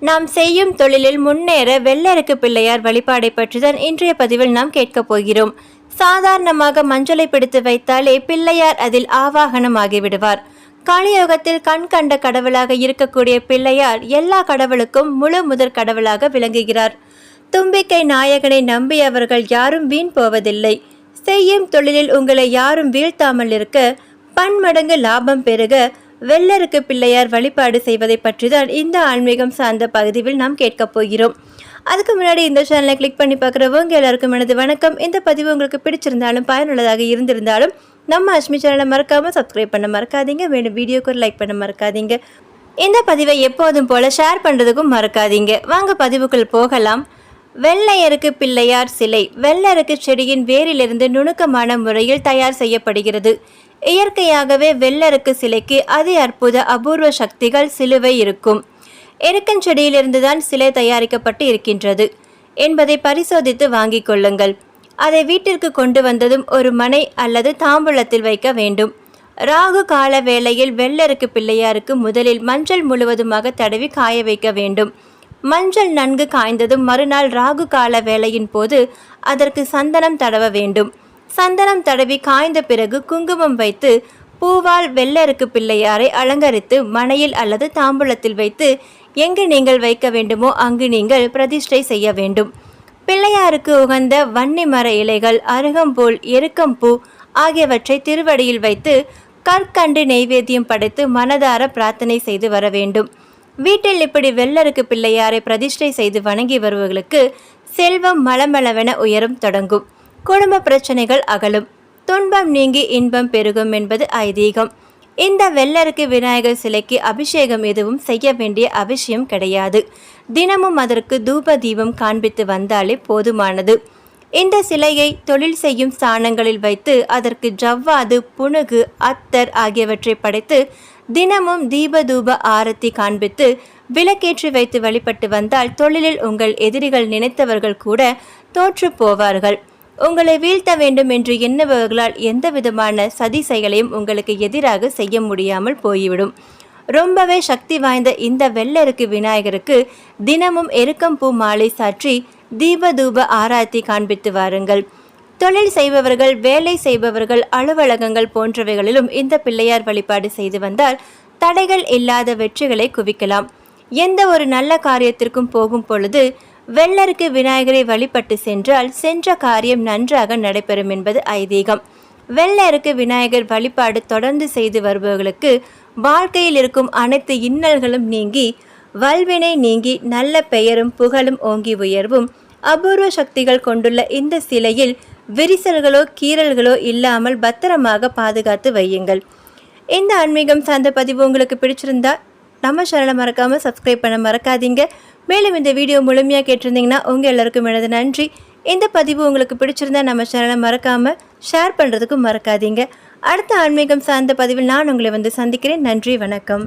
நாம் செய்யும் தொழிலில் முன்னேற வெள்ளருக்கு பிள்ளையார் வழிபாடை பற்றிதான் இன்றைய பதிவில் நாம் கேட்கப் போகிறோம். சாதாரணமாக மஞ்சளை பிடித்து வைத்தாலே பிள்ளையார் அதில் ஆவாகனமாகிவிடுவார் கலியுகத்தில் கண் கண்ட கடவுளாக இருக்கக்கூடிய பிள்ளையார் எல்லா கடவுளுக்கும் முழு முதற் கடவுளாக விளங்குகிறார். தும்பிக்கை நாயகனை நம்பி அவர்கள் யாரும் வீண் போவதில்லை. செய்யும் தொழிலில் உங்களை யாரும் வீழ்த்தாமல் இருக்க பன்மடங்கு லாபம் பெருக வெள்ளருக்கு பிள்ளையார் வழிபாடு செய்வதை பற்றி தான் இந்த ஆன்மீகம் சார்ந்த பகுதியில் நாம் கேட்கப் போகிறோம். அதுக்கு முன்னாடி இந்த சேனலை கிளிக் பண்ணி பார்க்குறவங்க எல்லாருக்கும் எனது வணக்கம். இந்த பதிவு உங்களுக்கு பிடிச்சிருந்தாலும் பயனுள்ளதாக இருந்திருந்தாலும் நம்ம அஷ்மி சேனலை மறக்காமல் சப்ஸ்கிரைப் பண்ண மறக்காதீங்க. வேணும் வீடியோக்கு ஒரு லைக் பண்ண மறக்காதீங்க. இந்த பதிவை எப்போதும் போல ஷேர் பண்ணுறதுக்கும் மறக்காதீங்க. வாங்க பதிவுக்குள் போகலாம். வெள்ளையருக்கு பிள்ளையார் சிலை. வெள்ளருக்கு செடியின் வேரிலிருந்து நுணுக்கமான முறையில் தயார் செய்யப்படுகிறது. இயற்கையாகவே வெள்ளருக்கு சிலைக்கு அதி அற்புத அபூர்வ சக்திகள் சிலுவை இருக்கும். எருக்கஞ்செடியிலிருந்துதான் சிலை தயாரிக்கப்பட்டு இருக்கின்றது. என்பதை பரிசோதித்து வாங்கிக் கொள்ளுங்கள். அதை வீட்டிற்கு கொண்டு வந்ததும் ஒரு மனை அல்லது தாம்பூலத்தில் வைக்க வேண்டும். ராகு கால வேளையில் வெள்ளருக்கு பிள்ளையாருக்கு முதலில் மஞ்சள் முழுவதுமாக தடவி காய வைக்க வேண்டும். மஞ்சள் நன்கு காய்ந்ததும் மறுநாள் ராகு கால வேளையின் போது அதற்கு சந்தனம் தடவ வேண்டும். சந்தனம் தடவி காய்ந்த பிறகு குங்குமம் வைத்து பூவால் வெள்ளருக்கு பிள்ளையாரை அலங்கரித்து மனையில் அல்லது தாம்பூலத்தில் வைத்து எங்கு நீங்கள் வைக்க வேண்டுமோ அங்கு நீங்கள் பிரதிஷ்டை செய்ய வேண்டும். பிள்ளையாருக்கு உகந்த வன்னி மர இலைகள் அருகம்புல் எருக்கம்பூ ஆகியவற்றை திருவடியில் வைத்து கற்கண்டு நெய்வேத்தியம் படைத்து மனதார பிரார்த்தனை செய்து வர வேண்டும். வீட்டில் இப்படி வெள்ளருக்கு பிள்ளையாரை பிரதிஷ்டை செய்து வணங்கி வருபவர்களுக்கு செல்வம் மலமளவென உயரும் தொடங்கும். குடும்ப பிரச்சனைகள் அகலும். துன்பம் நீங்கி இன்பம் பெருகும் என்பது ஐதீகம். இந்த வெள்ளருக்கு விநாயகர் சிலைக்கு அபிஷேகம் எதுவும் செய்ய வேண்டிய அவசியம் கிடையாது. தினமும் அதற்கு தூப தீபம் காண்பித்து வந்தாலே போதுமானது. இந்த சிலையை தொழில் செய்யும் ஸ்தானங்களில் வைத்து அதற்கு ஜவ்வாது புனுகு அத்தர் ஆகியவற்றை படைத்து தினமும் தீப தூப ஆரத்தி காண்பித்து விளக்கேற்றி வைத்து வழிபட்டு வந்தால் தொழிலில் உங்கள் எதிரிகள் நினைத்தவர்கள் கூட தோற்று போவார்கள். உங்களை வீழ்த்த வேண்டும் என்று எண்ணுபவர்களால் எந்த விதமான சதி செயலையும் உங்களுக்கு எதிராக செய்ய முடியாமல் போய்விடும். ரொம்பவே சக்தி வாய்ந்த இந்த வெள்ளருக்கு விநாயகருக்கு தினமும் எருக்கம்பூ மாலை சாற்றி தீப தூப ஆராய்த்தி காண்பித்து வாருங்கள். தொழில் செய்பவர்கள் வேலை செய்பவர்கள் அலுவலகங்கள் போன்றவைகளிலும் இந்த பிள்ளையார் வழிபாடு செய்து வந்தால் தடைகள் இல்லாத வெற்றிகளை குவிக்கலாம். எந்த ஒரு நல்ல காரியத்திற்கும் போகும் பொழுது வெள்ளருக்கு விநாயகரை வழிபட்டு சென்றால் சென்ற காரியம் நன்றாக நடைபெறும் என்பது ஐதீகம். வெள்ளருக்கு விநாயகர் வழிபாடு தொடர்ந்து செய்து வருபவர்களுக்கு வாழ்க்கையில் இருக்கும் அனைத்து இன்னல்களும் நீங்கி வல்வினை நீங்கி நல்ல பெயரும் புகழும் ஓங்கி உயர்வும். அபூர்வ சக்திகள் கொண்டுள்ள இந்த சிலையில் விரிசல்களோ கீறல்களோ இல்லாமல் பத்திரமாக பாதுகாத்து வையுங்கள். இந்த ஆன்மீகம் சார்ந்த பதிவு உங்களுக்கு பிடிச்சிருந்தா நம்ம சேனலை மறக்காமல் சப்ஸ்கிரைப் பண்ண மறக்காதீங்க. மேலும் இந்த வீடியோ முழுமையாக கேட்டிருந்தீங்கன்னா உங்கள் எல்லாருக்கும் எனது நன்றி. இந்த பதிவு உங்களுக்கு பிடிச்சிருந்தா நம்ம சேனலை மறக்காமல் ஷேர் பண்ணுறதுக்கும் மறக்காதீங்க. அடுத்த ஆன்மீகம் சார்ந்த பதிவில் நான் உங்களை வந்து சந்திக்கிறேன். நன்றி வணக்கம்.